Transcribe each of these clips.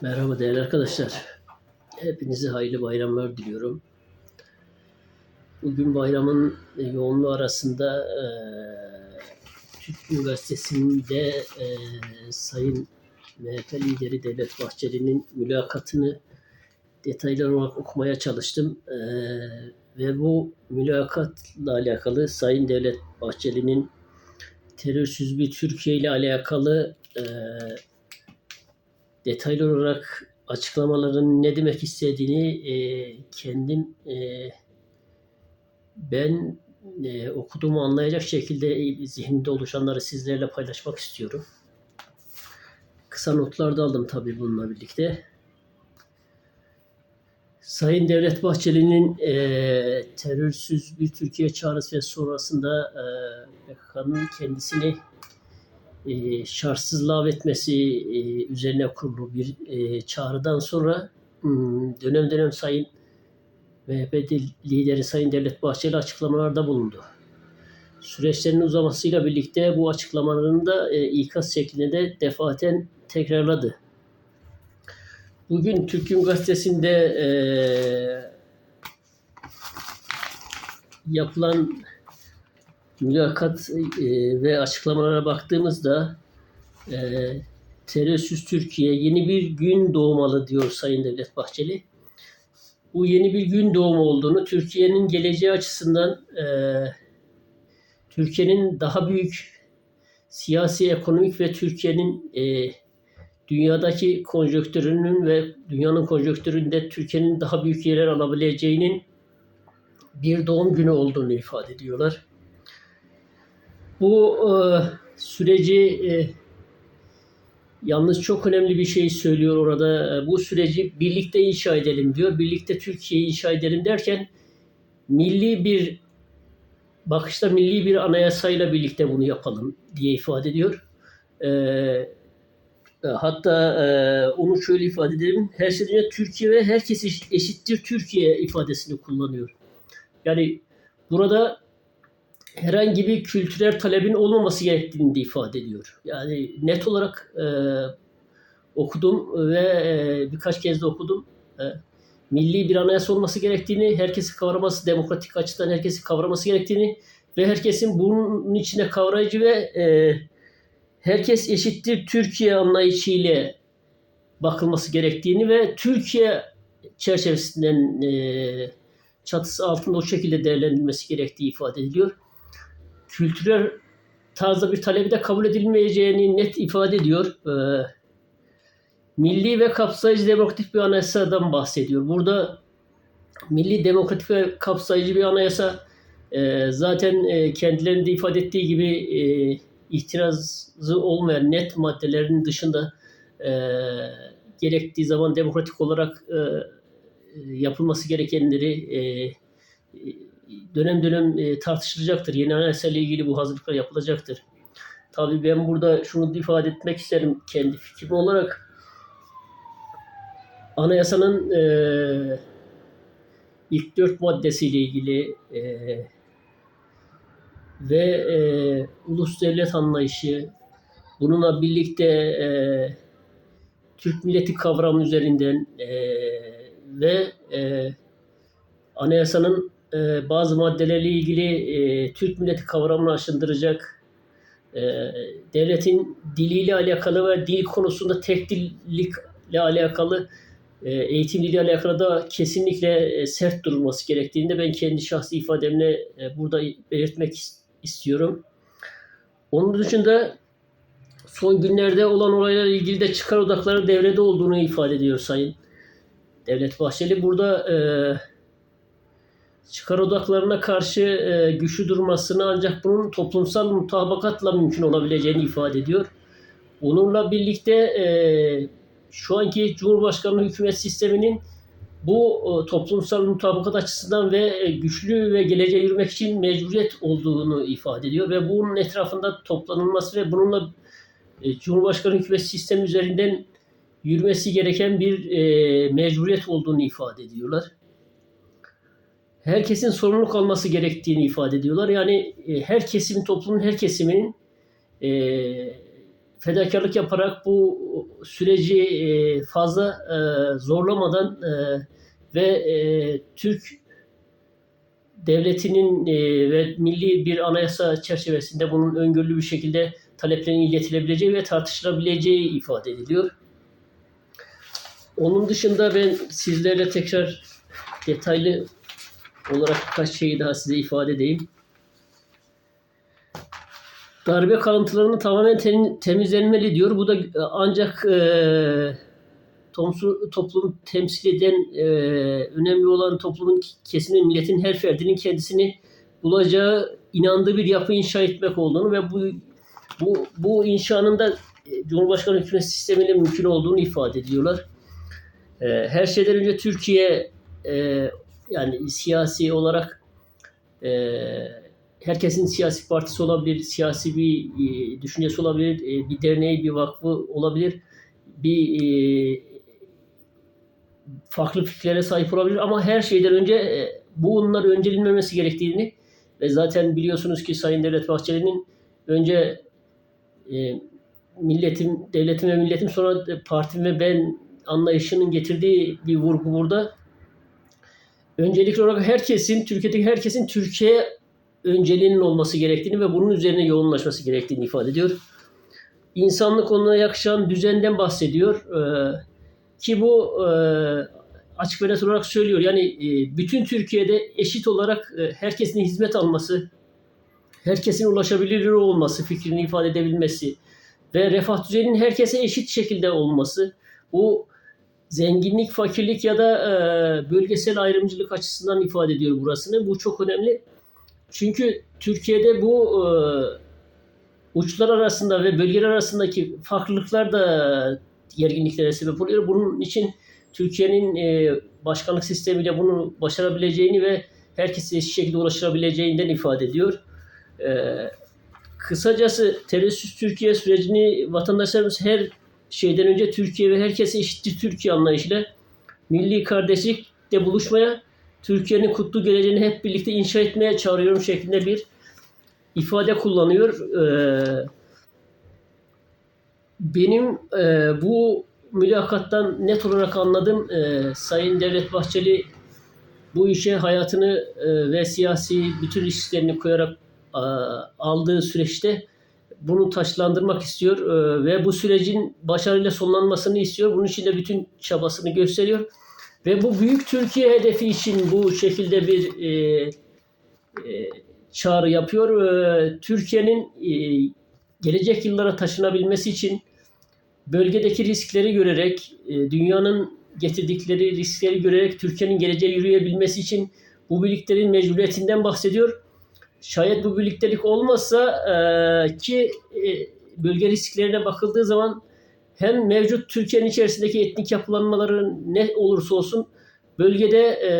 Merhaba değerli arkadaşlar. Hepinize hayırlı bayramlar diliyorum. Bugün bayramın yoğunluğu arasında eee Türk Üniversitesi'nde eee, Sayın MHP lideri Devlet Bahçeli'nin mülakatını detaylı olarak okumaya çalıştım. Eee, ve bu mülakatla alakalı Sayın Devlet Bahçeli'nin terörsüz bir Türkiye ile alakalı eee detaylı olarak açıklamaların ne demek istediğini e, kendim e, ben e, okuduğumu anlayacak şekilde zihnimde oluşanları sizlerle paylaşmak istiyorum. Kısa notlar da aldım tabii bununla birlikte. Sayın Devlet Bahçeli'nin e, terörsüz bir Türkiye çağrısı ve sonrasında e, PKK'nın kendisini e, şartsız lağvetmesi e, üzerine kurulu bir e, çağrıdan sonra hmm, dönem dönem Sayın MHP lideri Sayın Devlet Bahçeli açıklamalarda bulundu. Süreçlerin uzamasıyla birlikte bu açıklamalarını da e, ikaz şeklinde de defaten tekrarladı. Bugün Türk Gün Gazetesi'nde e, yapılan mülakat e, ve açıklamalara baktığımızda e, terörsüz Türkiye yeni bir gün doğmalı diyor Sayın Devlet Bahçeli. Bu yeni bir gün doğumu olduğunu, Türkiye'nin geleceği açısından e, Türkiye'nin daha büyük siyasi, ekonomik ve Türkiye'nin e, dünyadaki konjonktürünün ve dünyanın konjonktüründe Türkiye'nin daha büyük yerler alabileceğinin bir doğum günü olduğunu ifade ediyorlar. Bu e, süreci e, yalnız çok önemli bir şey söylüyor orada. E, bu süreci birlikte inşa edelim diyor. Birlikte Türkiye'yi inşa edelim derken milli bir bakışta milli bir anayasayla birlikte bunu yapalım diye ifade ediyor. E, e hatta e, onu şöyle ifade edelim. Her şeyden önce Türkiye ve herkes eşittir Türkiye ifadesini kullanıyor. Yani burada herhangi bir kültürel talebin olmaması gerektiğini de ifade ediyor. Yani net olarak e, okudum ve e, birkaç kez de okudum. E, milli bir anayasa olması gerektiğini, herkesi kavraması, demokratik açıdan herkesi kavraması gerektiğini ve herkesin bunun içine kavrayıcı ve e, herkes eşittir Türkiye anlayışıyla bakılması gerektiğini ve Türkiye çerçevesinden e, çatısı altında o şekilde değerlendirilmesi gerektiği ifade ediliyor kültürel tarzda bir talebi de kabul edilmeyeceğini net ifade ediyor. Ee, milli ve kapsayıcı demokratik bir anayasadan bahsediyor. Burada milli demokratik ve kapsayıcı bir anayasa e, zaten e, kendilerinin de ifade ettiği gibi e, itirazı olmayan net maddelerin dışında e, gerektiği zaman demokratik olarak e, yapılması gerekenleri e, dönem dönem e, tartışılacaktır. Yeni anayasa ile ilgili bu hazırlıklar yapılacaktır. Tabii ben burada şunu ifade etmek isterim kendi fikrim olarak. Anayasanın e, ilk dört maddesiyle ilgili e, ve e, ulus devlet anlayışı bununla birlikte e, Türk milleti kavramı üzerinden e, ve e, anayasanın e, bazı maddelerle ilgili e, Türk milleti kavramını aşındıracak, e, devletin diliyle alakalı ve dil konusunda tek dillikle alakalı, e, eğitim diliyle alakalı da kesinlikle e, sert durulması gerektiğini de ben kendi şahsi ifademle e, burada belirtmek istiyorum. Onun dışında son günlerde olan olaylarla ilgili de çıkar odakları devrede olduğunu ifade ediyor Sayın Devlet Bahçeli. Burada e, çıkar odaklarına karşı e, güçlü durmasını ancak bunun toplumsal mutabakatla mümkün olabileceğini ifade ediyor. Onunla birlikte e, şu anki Cumhurbaşkanlığı hükümet sisteminin bu e, toplumsal mutabakat açısından ve e, güçlü ve geleceğe yürümek için mecburiyet olduğunu ifade ediyor ve bunun etrafında toplanılması ve bununla e, Cumhurbaşkanı hükümet sistemi üzerinden yürümesi gereken bir e, mecburiyet olduğunu ifade ediyorlar herkesin sorumluluk alması gerektiğini ifade ediyorlar. Yani e, her kesimin, toplumun her kesiminin e, fedakarlık yaparak bu süreci e, fazla e, zorlamadan e, ve e, Türk devletinin e, ve milli bir anayasa çerçevesinde bunun öngörülü bir şekilde taleplerin iletilebileceği ve tartışılabileceği ifade ediliyor. Onun dışında ben sizlerle tekrar detaylı olarak birkaç şeyi daha size ifade edeyim. Darbe kalıntılarının tamamen tem- temizlenmeli diyor. Bu da e, ancak e, tomsu, toplum temsil eden e, önemli olan toplumun kesiminin, milletin her ferdinin kendisini bulacağı inandığı bir yapı inşa etmek olduğunu ve bu bu bu inşanın da e, Cumhurbaşkanı hükümet sistemiyle mümkün olduğunu ifade ediyorlar. E, her şeyden önce Türkiye e, yani siyasi olarak e, herkesin siyasi partisi olabilir, siyasi bir e, düşüncesi olabilir, e, bir derneği, bir vakfı olabilir, bir e, farklı fikirlere sahip olabilir ama her şeyden önce e, bunlar öncelenmemesi gerektiğini ve zaten biliyorsunuz ki Sayın Devlet Bahçeli'nin önce e, milletim, devletim ve milletim sonra partim ve ben anlayışının getirdiği bir vurgu burada. Öncelikli olarak herkesin, Türkiye'deki herkesin Türkiye önceliğinin olması gerektiğini ve bunun üzerine yoğunlaşması gerektiğini ifade ediyor. İnsanlık onlara yakışan düzenden bahsediyor. Ee, ki bu e, açık ve net olarak söylüyor. Yani e, bütün Türkiye'de eşit olarak e, herkesin hizmet alması, herkesin ulaşabilir olması, fikrini ifade edebilmesi ve refah düzeyinin herkese eşit şekilde olması, bu zenginlik, fakirlik ya da e, bölgesel ayrımcılık açısından ifade ediyor burasını. Bu çok önemli. Çünkü Türkiye'de bu e, uçlar arasında ve bölgeler arasındaki farklılıklar da gerginliklere sebep oluyor. Bunun için Türkiye'nin e, başkanlık sistemiyle bunu başarabileceğini ve herkese eşit şekilde ulaşabileceğinden ifade ediyor. E, kısacası terörsüz Türkiye sürecini vatandaşlarımız her şeyden önce Türkiye ve herkese eşittir Türkiye anlayışıyla milli kardeşlikle buluşmaya, Türkiye'nin kutlu geleceğini hep birlikte inşa etmeye çağırıyorum şeklinde bir ifade kullanıyor. Ee, benim e, bu mülakattan net olarak anladım. E, Sayın Devlet Bahçeli bu işe hayatını e, ve siyasi bütün risklerini koyarak aldığı süreçte bunu taşlandırmak istiyor e, ve bu sürecin başarıyla sonlanmasını istiyor. Bunun için de bütün çabasını gösteriyor. Ve bu büyük Türkiye hedefi için bu şekilde bir e, e, çağrı yapıyor. E, Türkiye'nin e, gelecek yıllara taşınabilmesi için bölgedeki riskleri görerek, e, dünyanın getirdikleri riskleri görerek Türkiye'nin geleceğe yürüyebilmesi için bu birliklerin mecburiyetinden bahsediyor. Şayet bu birliktelik olmazsa e, ki e, bölge risklerine bakıldığı zaman hem mevcut Türkiye'nin içerisindeki etnik yapılanmaların ne olursa olsun bölgede e,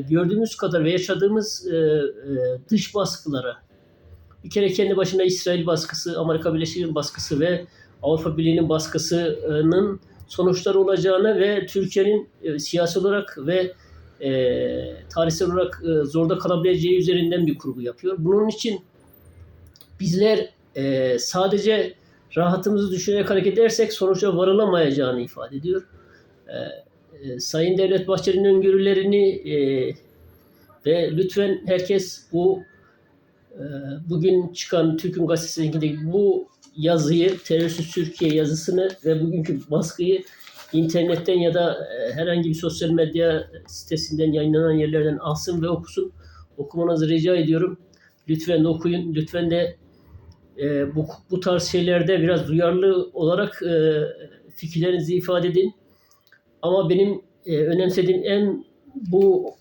gördüğümüz kadar ve yaşadığımız e, e, dış baskılara bir kere kendi başına İsrail baskısı, Amerika Birleşik Devletleri baskısı ve Avrupa Birliği'nin baskısının sonuçları olacağını ve Türkiye'nin e, siyasi olarak ve e, tarihsel olarak e, zorda kalabileceği üzerinden bir kurgu yapıyor. Bunun için bizler e, sadece rahatımızı düşünerek hareket edersek sonuca varılamayacağını ifade ediyor. E, e, Sayın Devlet Bahçeli'nin öngörülerini e, ve lütfen herkes bu e, bugün çıkan Türk'ün gazetesindeki bu yazıyı, terörsüz Türkiye yazısını ve bugünkü baskıyı internetten ya da e, herhangi bir sosyal medya sitesinden yayınlanan yerlerden alsın ve okusun. Okumanızı rica ediyorum. Lütfen okuyun. Lütfen de e, bu, bu tarz şeylerde biraz duyarlı olarak e, fikirlerinizi ifade edin. Ama benim e, önemsediğim en bu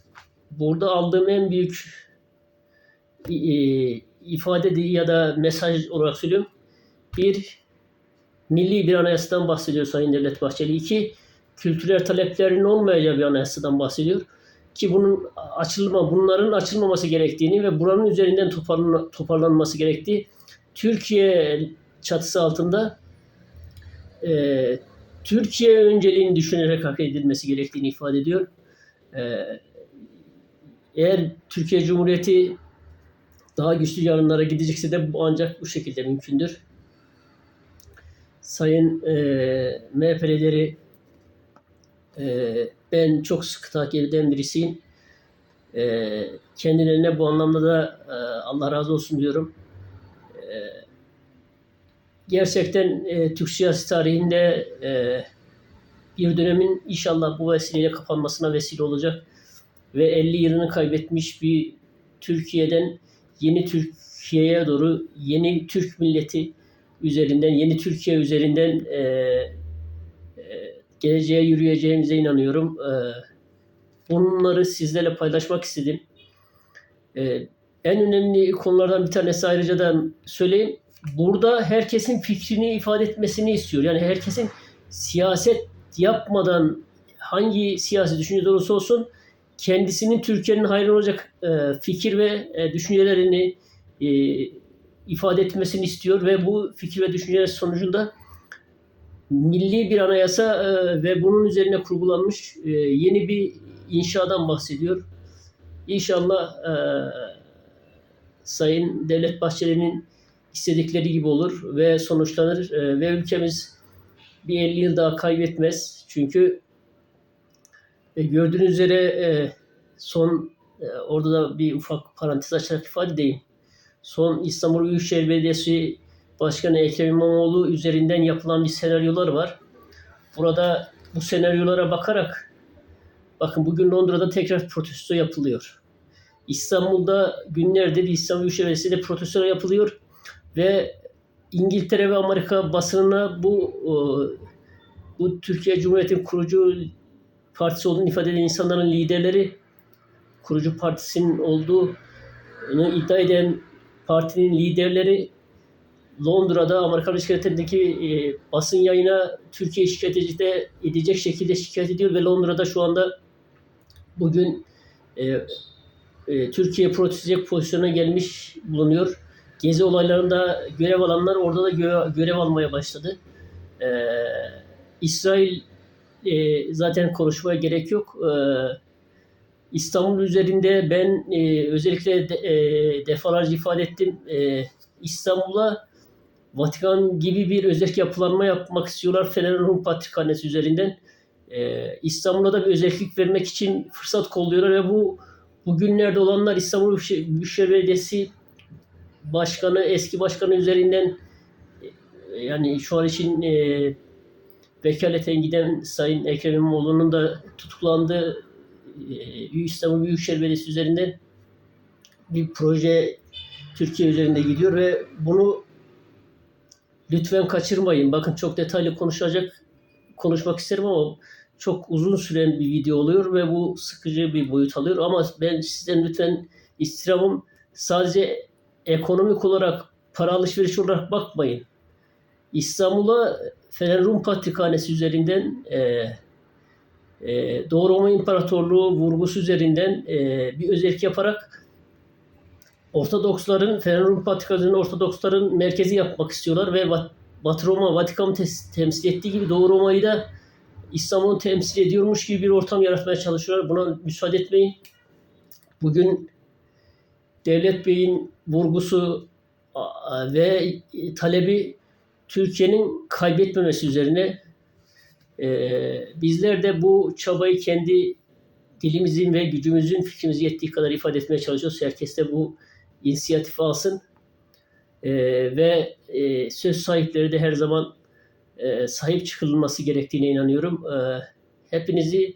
burada aldığım en büyük e, ifade ya da mesaj olarak söylüyorum. Bir, milli bir anayasadan bahsediyor Sayın Devlet Bahçeli. İki, kültürel taleplerin olmayacağı bir anayasadan bahsediyor. Ki bunun açılma, bunların açılmaması gerektiğini ve buranın üzerinden toparlan, toparlanması gerektiği Türkiye çatısı altında e, Türkiye önceliğini düşünerek hareket edilmesi gerektiğini ifade ediyor. E, eğer Türkiye Cumhuriyeti daha güçlü yarınlara gidecekse de bu ancak bu şekilde mümkündür. Sayın e, MHP'lileri e, ben çok sıkı takip eden birisiyim. E, kendilerine bu anlamda da e, Allah razı olsun diyorum. E, gerçekten e, Türk siyasi tarihinde e, bir dönemin inşallah bu vesileyle kapanmasına vesile olacak ve 50 yılını kaybetmiş bir Türkiye'den yeni Türkiye'ye doğru yeni Türk milleti üzerinden, yeni Türkiye üzerinden e, e, geleceğe yürüyeceğimize inanıyorum. E, bunları sizlerle paylaşmak istedim. E, en önemli konulardan bir tanesi ayrıca da söyleyeyim. Burada herkesin fikrini ifade etmesini istiyor. Yani herkesin siyaset yapmadan hangi siyasi düşünce olursa olsun kendisinin Türkiye'nin hayrına olacak e, fikir ve e, düşüncelerini e, ifade etmesini istiyor ve bu fikir ve düşünceler sonucunda milli bir anayasa e, ve bunun üzerine kurgulanmış e, yeni bir inşadan bahsediyor. İnşallah e, Sayın Devlet Bahçeli'nin istedikleri gibi olur ve sonuçlanır e, ve ülkemiz bir 50 yıl daha kaybetmez. Çünkü e, gördüğünüz üzere e, son e, orada da bir ufak parantez açarak ifade edeyim. Son İstanbul Büyükşehir Belediyesi Başkanı Ekrem İmamoğlu üzerinden yapılan bir senaryolar var. Burada bu senaryolara bakarak bakın bugün Londra'da tekrar protesto yapılıyor. İstanbul'da günlerdir İstanbul Büyükşehir Belediyesi'nde protesto yapılıyor ve İngiltere ve Amerika basınına bu e, bu Türkiye Cumhuriyeti'nin kurucu partisi olduğunu ifade eden insanların liderleri kurucu partisinin olduğunu iddia eden partinin liderleri Londra'da Amerika Birleşik Devletleri'ndeki e, basın yayına Türkiye şikayet edecek, şekilde şikayet ediyor ve Londra'da şu anda bugün e, e, Türkiye protesto edecek pozisyona gelmiş bulunuyor. Gezi olaylarında görev alanlar orada da gö- görev almaya başladı. E, İsrail e, zaten konuşmaya gerek yok. E, İstanbul üzerinde ben e, özellikle de, e, defalarca ifade ettim. E, İstanbul'a Vatikan gibi bir özel yapılanma yapmak istiyorlar Fener Rum Patrikhanesi üzerinden. E, İstanbul'a da bir özellik vermek için fırsat kolluyorlar ve bu bugünlerde olanlar İstanbul Büyükşehir Belediyesi Başkanı, eski başkanı üzerinden e, yani şu an için e, vekaleten giden Sayın Ekrem İmamoğlu'nun da tutuklandığı İstanbul Büyükşehir Belediyesi üzerinden bir proje Türkiye üzerinde gidiyor ve bunu lütfen kaçırmayın. Bakın çok detaylı konuşacak konuşmak isterim ama çok uzun süren bir video oluyor ve bu sıkıcı bir boyut alıyor. Ama ben sizden lütfen istirhamım sadece ekonomik olarak para alışveriş olarak bakmayın. İstanbul'a Fener Rum Patrikhanesi üzerinden e, e, Doğu Roma İmparatorluğu vurgusu üzerinden e, bir özellik yaparak Ortodoksların, Fener Rum Patrikhanesi'nin Ortodoksların merkezi yapmak istiyorlar ve Batı Roma, Vatikan temsil ettiği gibi Doğu Roma'yı da İstanbul'u temsil ediyormuş gibi bir ortam yaratmaya çalışıyorlar. Buna müsaade etmeyin. Bugün Devlet Bey'in vurgusu ve talebi Türkiye'nin kaybetmemesi üzerine e, bizler de bu çabayı kendi dilimizin ve gücümüzün fikrimiz yettiği kadar ifade etmeye çalışıyoruz. Herkes de bu inisiyatifi alsın. E, ve e, söz sahipleri de her zaman e, sahip çıkılması gerektiğine inanıyorum. E, hepinizi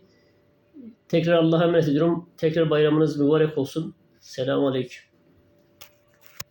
tekrar Allah'a emanet ediyorum. Tekrar bayramınız mübarek olsun. Selamun Aleyküm.